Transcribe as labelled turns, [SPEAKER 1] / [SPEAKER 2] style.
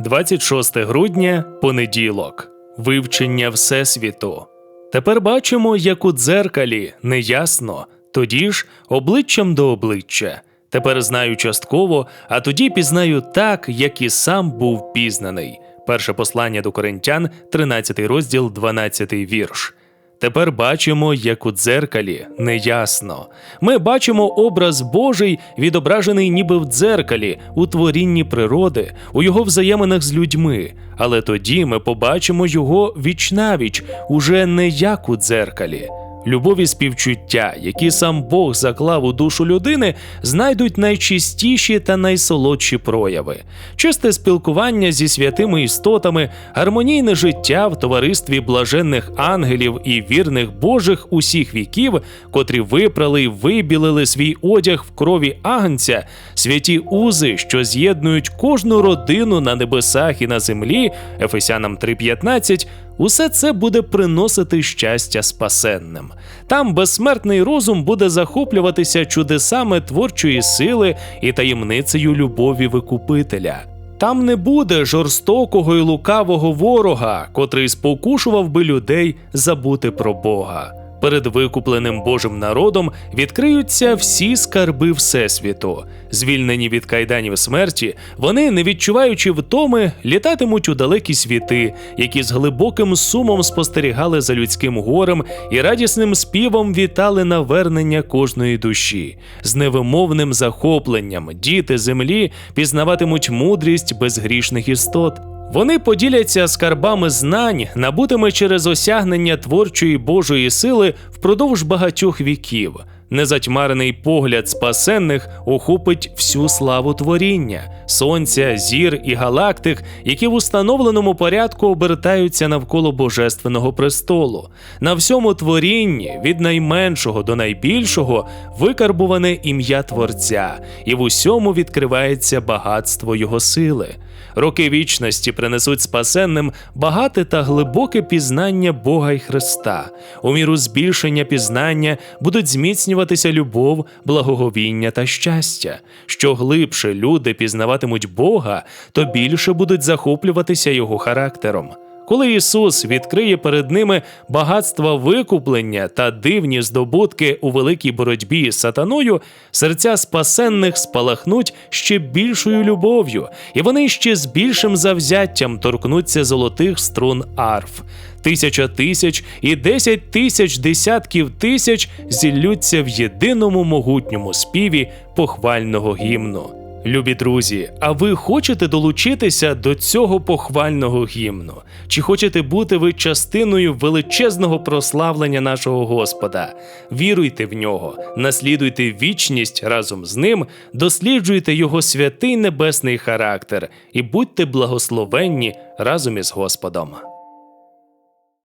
[SPEAKER 1] 26 грудня, понеділок. Вивчення Всесвіту. Тепер бачимо, як у дзеркалі неясно, тоді ж обличчям до обличчя. Тепер знаю частково, а тоді пізнаю так, як і сам був пізнаний. Перше послання до Коринтян, 13 розділ, 12 вірш. Тепер бачимо, як у дзеркалі, неясно. Ми бачимо образ Божий, відображений ніби в дзеркалі, у творінні природи, у його взаєминах з людьми. Але тоді ми побачимо його вічнавіч, уже не як у дзеркалі. Любов і співчуття, які сам Бог заклав у душу людини, знайдуть найчистіші та найсолодші прояви. Чисте спілкування зі святими істотами, гармонійне життя в товаристві блаженних ангелів і вірних Божих усіх віків, котрі випрали й вибілили свій одяг в крові агнця, святі узи, що з'єднують кожну родину на небесах і на землі, Ефесянам 3.15, Усе це буде приносити щастя спасенним. Там безсмертний розум буде захоплюватися чудесами творчої сили і таємницею любові викупителя. Там не буде жорстокого і лукавого ворога, котрий спокушував би людей забути про Бога. Перед викупленим Божим народом відкриються всі скарби Всесвіту. Звільнені від кайданів смерті, вони, не відчуваючи втоми, літатимуть у далекі світи, які з глибоким сумом спостерігали за людським горем і радісним співом вітали навернення кожної душі. З невимовним захопленням діти землі пізнаватимуть мудрість безгрішних істот. Вони поділяться скарбами знань, набутими через осягнення творчої Божої сили впродовж багатьох віків. Незатьмарений погляд спасенних охопить всю славу творіння, сонця, зір і галактик, які в установленому порядку обертаються навколо божественного престолу. На всьому творінні, від найменшого до найбільшого, викарбуване ім'я Творця, і в усьому відкривається багатство його сили. Роки вічності принесуть спасенним багате та глибоке пізнання Бога й Христа. У міру збільшення пізнання будуть зміцнюватися любов, благоговіння та щастя. Що глибше люди пізнаватимуть Бога, то більше будуть захоплюватися його характером. Коли Ісус відкриє перед ними багатства викуплення та дивні здобутки у великій боротьбі з сатаною, серця спасенних спалахнуть ще більшою любов'ю, і вони ще з більшим завзяттям торкнуться золотих струн арф. Тисяча тисяч і десять тисяч десятків тисяч зіллються в єдиному могутньому співі похвального гімну. Любі друзі, а ви хочете долучитися до цього похвального гімну? Чи хочете бути ви частиною величезного прославлення нашого Господа? Віруйте в нього, наслідуйте вічність разом з ним, досліджуйте його святий небесний характер і будьте благословенні разом із Господом.